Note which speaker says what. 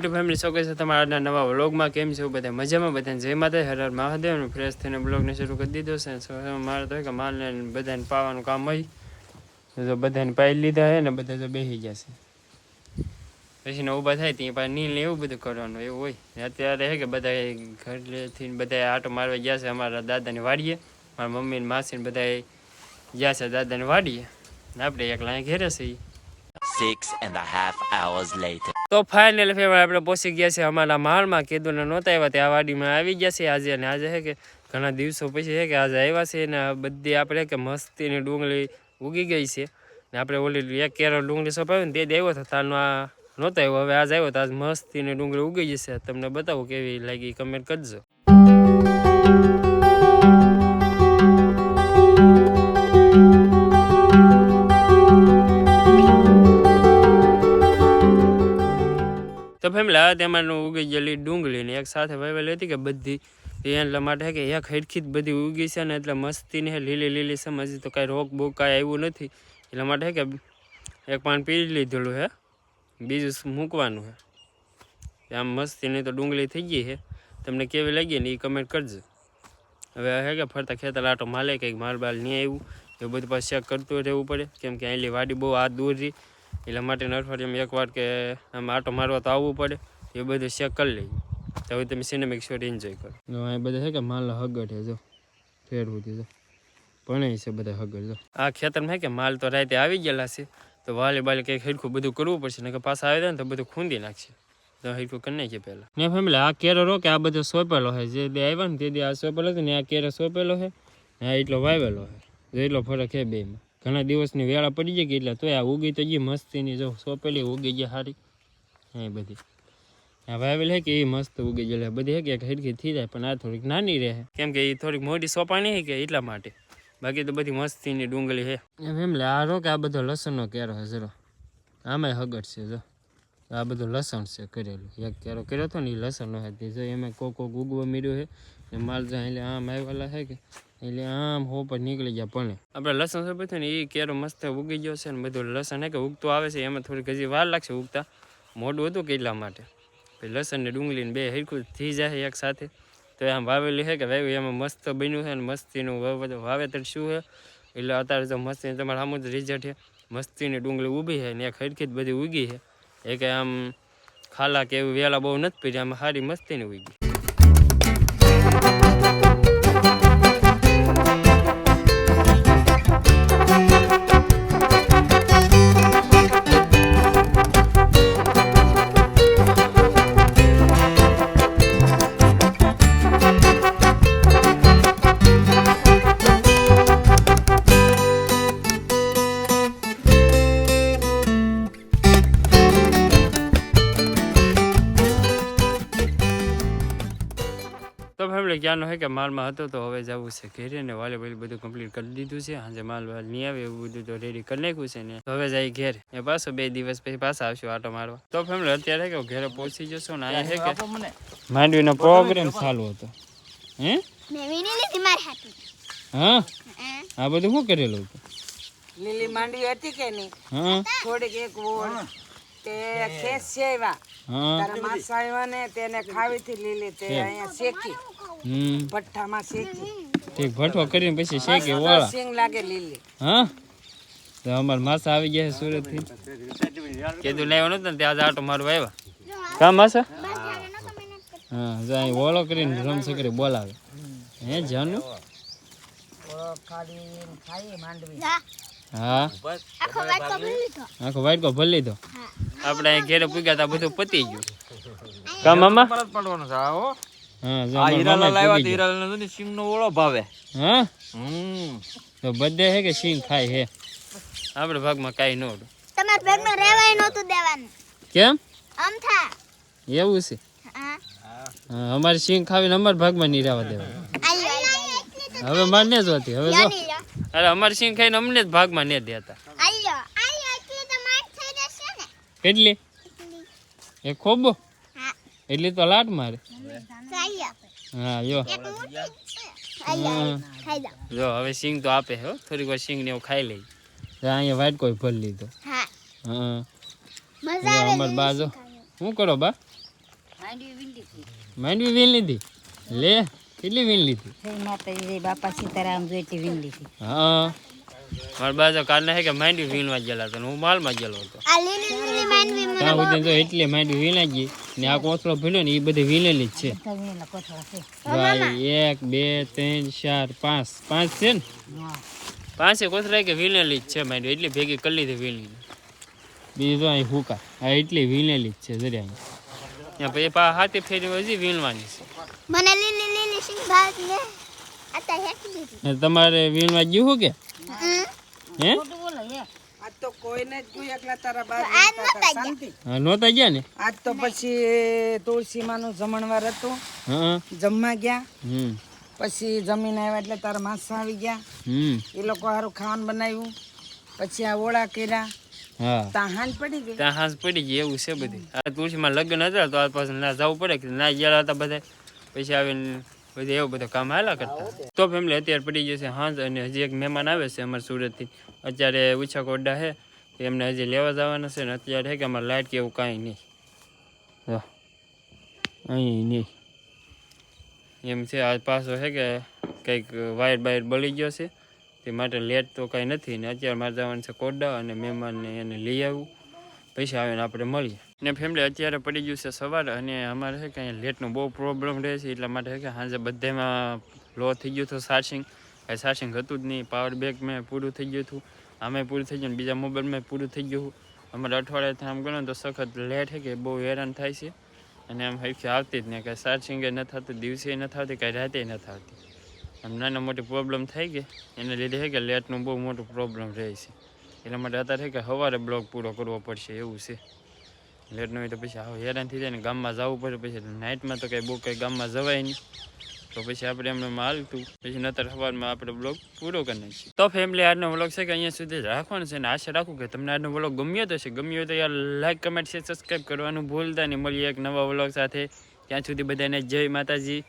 Speaker 1: YouTube family શોકે છે? તમારા નવા વ્લોગમાં કેમ છે? બધા મજામાં? બધાને જય માતા હર હર મહાદેવ. અને ફ્રેશ થઈને બ્લોગને શરૂ કરી દીધો છે. મારે તો કે માલને બધાને પાવાનું કામ હોય. જો બધાને પાઈ લીધા હે ને બધા તો બેસી ગયા છે. પછી ને ઊભા થાય ત્યાં પાસે નીલ એવું બધું કરવાનું એવું હોય. અત્યારે હે કે બધા ઘરેથી બધા આટો મારવા ગયા છે. અમારા દાદાને વાડીએ. મારા મમ્મી ને માસી ને બધા ગયા છે દાદાને વાડીએ. આપણે એકલા ઘેરે છીએ.
Speaker 2: Six and a half hours later.
Speaker 1: તો ફાઇનલ ફેવર આપણે પહોંચી ગયા છે અમારા માળમાં. કીધું ને નહોતા આવ્યા, ત્યાં વાડીમાં આવી ગયા છે આજે. અને આજે છે કે ઘણા દિવસો પછી છે કે આજે આવ્યા છે ને બધી આપણે કે મસ્તીની ડુંગળી ઉગી ગઈ છે. ને આપણે ઓલી એક કેરો ડુંગળી સોંપાવી ને તે જ આવ્યો હતો આ નહોતો આવ્યો. હવે આજ આવ્યો તો આજ મસ્તીની ડુંગળી ઉગી જશે. તમને બતાવો કેવી લાગી કમેન્ટ કરજો. તો ફેમિલી આ તેમાંનું ઉગી ગયેલી ડુંગળી ને એક સાથે વાવેલી હતી કે બધી. એ એટલા માટે કે એક હેડખી બધી ઉગી છે ને એટલે મસ્તી ને લીલી લીલી સમજી તો કાંઈ રોગ બોગ કાંઈ આવ્યું નથી. એટલા માટે કે એક પાન પી લીધેલું હે. બીજું મૂકવાનું હે? આમ મસ્તીની તો ડુંગળી થઈ ગઈ છે તમને કેવી લાગી ને એ કમેન્ટ કરજો. હવે હે કે ફરતા ખેતર આટો માલે, કંઈક માલ બાલ નહીં આવ્યું. એવું બધું પાછું કરતું રહેવું પડે. કેમ કે અહીંલી વાડી બહુ આ દૂર રહી. એટલા માટે અઠવાડિયામાં એક વાર કે આમ આટો મારવા તો આવવું પડે એ બધું ચેક કરી લઈએ. તો હવે તમે સિનેમિક શોટ એન્જોય કરો. આ બધા છે કે માલ હગડ છે જો. ફેરવું જો. પણ છે બધા હગડ જો. આ ખેતરમાં છે કે માલ તો રાતે આવી ગયેલા છે તો વાલી બાલી કંઈક હેરખું બધું કરવું પડશે ને કે પાછા આવી જાય ને તો બધું ખૂંદી નાખશે. તો હેરખું કરી નાખીએ પહેલાં. ને ફેમિલી આ કેરો રો કે આ બધો સોંપેલો છે જે દે આવ્યા ને તે દે આ સોંપેલો છે ને આ કેરો સોંપેલો છે ને આ એટલો વાવેલો છે એટલો ફરક છે બેમાં ઘણા દિવસની વેળા પડી જાય કે એટલે તોય આ ઉગી તો ગઈ મસ્તીની. જો સોંપેલી ઉગી જાય સારી એ બધી. આ વાવેલ હે કે એ મસ્ત ઉગી ગયેલી બધી હે કે હેડકી થઈ જાય, પણ આ થોડીક નાની રહે. કેમ કે એ થોડીક મોટી સોપાણી હે કે એટલા માટે. બાકી તો બધી મસ્તીની ડુંગળી હે. એમ લે આ રો કે આ બધો લસણનો કેરો હે, જરો. આમાંય હગડ છે, જો. આ બધું લસણ છે કરેલું. એક કેરો કર્યો હતો ને એ લસણનો હતી જો એમાં કોક કોક ઉગવા મળ્યું છે ને માલ જો એટલે આમ આવેલા છે કે એટલે આમ હો પર નીકળી ગયા પણ. આપણે લસણ છે બધું ને એ કેરો મસ્ત ઉગી ગયો છે ને બધું લસણ હે કે ઉગતું આવે છે, એમાં થોડીક હજી વાર લાગશે ઉગતા. મોડું હતું કે એટલા માટે. પછી લસણ ને ડુંગળી ને બે હરખું થઈ જાય એક સાથે. તો આમ વાવેલી છે કે વાવ્યું? એમાં મસ્ત બન્યું છે ને મસ્તીનું વાવ- વાવેતર શું છે? એટલે અત્યારે તો મસ્તી તમારા સામું જ રિઝલ્ટ છે. મસ્તીની ડુંગળી ઊભી છે ને એક હરખી જ બધી ઉગી છે. એ કે આમ ખાલા કે એવું વેલા બહુ નથી પડી, આમ સારી મસ્તીની ઉગી. ફેમિલી ક્યાંનો હોય કે માલમાં હતો તો હવે જવું છે ઘેરે ને વાલે વાલે બધું કમ્પ્લીટ કરી દીધું છે. સાંજે માલ વાલ નહીં આવે એવું બધું તો રેડી કરી નાખ્યું છે ને. હવે જાય ઘેર. એ પાછો બે દિવસ પછી પાછા આવશું આટો મારવા. તો ફેમિલી અત્યારે કે ઘેરે પહોંચી જશો ને અહીંયા છે કે? માંડવીનો પ્રોગ્રામ ચાલુ હતો. હે? આ બધું શું કરેલું હતું?
Speaker 3: લીલી માંડવી હતી કે નહીં?
Speaker 1: હા.
Speaker 3: થોડીક એક વોળ. તે ખેસ છે એવા તારા માસા આવ્યા ને તેને ખાવી હતી લીલી તે અહીંયા શેકી.
Speaker 1: હમ.
Speaker 3: ભઠ્ઠામાં શેકી.
Speaker 1: ઠીક ભઠ્ઠો કરીને પછી શેકી વાળા.
Speaker 3: સિંગ લાગે લીલી.
Speaker 1: હા? તો અમાર માસા આવી ગયા છે સુરતથી કીધું લેવાનું હતું ને ત્યાં જ આટો મારવા આવ્યા? કા માસા? હા જાય અહીં ઓળો કરીને રમ કરી બોલાવે. હે જાનુ?
Speaker 3: ખાલી ખાઈ માંડવી
Speaker 1: હા.
Speaker 4: આખો વાટકો ભરી લીધો.
Speaker 1: આખો વાઇટ કો ભરી લીધો? આપણે અહીં ઘેરે પૂગ્યા તા બધું પતી ગયું. કા મામા? હા જો અમારા મામા પૂગી ગયા.
Speaker 2: સિંગનો ઓળો ભાવે.
Speaker 1: હા?
Speaker 2: હમ.
Speaker 1: તો બધે હે કે સિંગ ખાય હે? આપણે ભાગમાં કાઈ ન હતું.
Speaker 4: તમારે રહેવાય નહોતું દેવાનું.
Speaker 1: કેમ?
Speaker 4: આમ થા
Speaker 1: એવું છે?
Speaker 4: હા.
Speaker 1: હા અમારે સિંગ ખાવીને અમારા ભાગમાં નહીં રહેવા દેવા. હવે મારે ને જ હોતી હવે જો. અરે અમારે સિંગ ખાઈને અમને જ ભાગમાં ને દેતા.
Speaker 4: તો ને.
Speaker 1: કેટલી? એ ખોબો? એટલી તો લાટ મારે.
Speaker 4: ચાલ્યો
Speaker 1: હા જો.
Speaker 4: એક મોટી જ છે આલ્યો ખાઈ લો
Speaker 1: જો હવે સિંગ તો આપે હો. થોડીક વાર સિંગ ને એવું ખાઈ લઈ તો અહીંયા વાઇટ કોઈ ભરી લીધો.
Speaker 4: હા.
Speaker 1: હા.
Speaker 4: મજા
Speaker 1: જો
Speaker 4: આવે
Speaker 1: અમાર બા જો. શું કરો બા? માંડવી વીણ લીધી. લે કેટલી વીણ લીધી?
Speaker 5: જય માતાજી બાપા સીતારામ જોઈતી વીણ લીધી.
Speaker 1: હા. મારા બાજુ કારણે છે કે માંડવી વીણવા ગયેલા હતા ને હું માલમાં ગયેલો હતો. ત્યાં સુધી તો એટલે માંડવી વીણાઈ ને આ કોથળો ભીલો ને એ બધી વીણેલી જ છે.
Speaker 5: બધા વીણેલા કોથળા છે.
Speaker 1: ભાઈ એક બે ત્રણ ચાર પાંચ. પાંચ છે ને? પાંચે કોથળા કે વીણેલી જ છે માંડવી. એટલી ભેગી કરી લીધી વીણી બીજું તો અહીં હુકા. આ એટલી વીણેલી જ છે જરા અહીં. ત્યાં પછી પા હાથે ફેરી હજી વીણવાની છે.
Speaker 4: મને લીલી લીલી સિંગ ભાગ ને આતા હેકી દીધી.
Speaker 1: તમારે વીણવા ગયું કે? હે.
Speaker 3: તો કોઈને જ કોઈ એકલા તારા બાર નહોતા
Speaker 4: નહોતા
Speaker 3: શાંતિ.
Speaker 1: નહોતા ગયા ને?
Speaker 3: આજ તો પછી તુલસીમાનું જમણવાર હતું. જમવા ગયા. પછી જમીન આવ્યા એટલે તારા માસા આવી ગયા.
Speaker 1: હમ.
Speaker 3: એ લોકો સારું ખાવાનું બનાવ્યું. પછી આ ઓળા કર્યા.
Speaker 1: હા.
Speaker 3: ત્યાં પડી ગઈ?
Speaker 1: ત્યાં હાંસ પડી ગઈ એવું છે બધું. આ તુલસીમાં લગ્ન હતા તો આ પાસે ના જવું પડે ના ગયા હતા બધા. પછી આવીને બધું એવું બધું કામ હાલા કરતા. તો ફેમિલી અત્યારે પડી જશે હાંસ અને હજી એક મહેમાન આવે છે અમારા સુરતથી. અત્યારે ઉછા કોડા છે એમને હજી લેવા જવાના છે ને અત્યારે કે અમારે લાઇટ કે એવું કાંઈ નહીં. અહીં નહીં. એમ છે, આ પાછો છે કે કંઈક વાયર બાયર બળી ગયો છે, તે માટે લેટ તો કાંઈ નથી ને અત્યારે મારે જવાનું છે કોડા અને મહેમાનને એને લઈ આવવું પૈસા આવીને આપણે મળીએ. ને ફેમિલી અત્યારે પડી ગયું છે સવાર અને અમારે છે કે અહીંયા લેટનું બહુ પ્રોબ્લેમ રહે છે, એટલા માટે કે સાંજે બધામાં લો થઈ ગયું હતું ચાર્જિંગ કાંઈ ચાર્જિંગ હતું જ નહીં પાવર બેક મેં પૂરું થઈ ગયું હતું આમે પૂરું થઈ ગયું બીજા મોબાઈલમાં પૂરું થઈ ગયું અમારે અઠવાડિયાથી આમ ગણો તો સખત લેટ છે કે બહુ હેરાન થાય છે. અને આમ હૈફી આવતી જ નહીં, કાંઈ ચાર્જિંગ ન થતું, દિવસે ન થતી, કાંઈ રાતે ન થતી. આમ નાના મોટી પ્રોબ્લેમ થઈ ગઈ, એને લીધે છે કે લેટનું બહુ મોટું પ્રોબ્લેમ રહે છે. એટલા માટે અત્યારે કે સવારે બ્લોક પૂરો કરવો પડશે એવું છે. લેટ ન હોય તો પછી આવું હેરાન થઈ જાય ને ગામમાં જવું પડે, પછી નાઇટમાં તો કંઈ બહુ કંઈ ગામમાં જવાય નહીં. તો પછી આપણે એમને માલતું પછી નતર સવારમાં આપણે બ્લોગ પૂરો કરી નાખીએ. તો ફેમિલી આજનો બ્લોગ છે કે અહીંયા સુધી રાખવાનો છે અને આશા રાખું કે તમને આજનો બ્લોગ ગમ્યો તો છે ગમ્યો તો યાર લાઈક કમેન્ટ શેર સબસ્ક્રાઈબ કરવાનું ભૂલતા નહીં. મળીએ એક નવા બ્લોગ સાથે. ત્યાં સુધી બધાને જય માતાજી.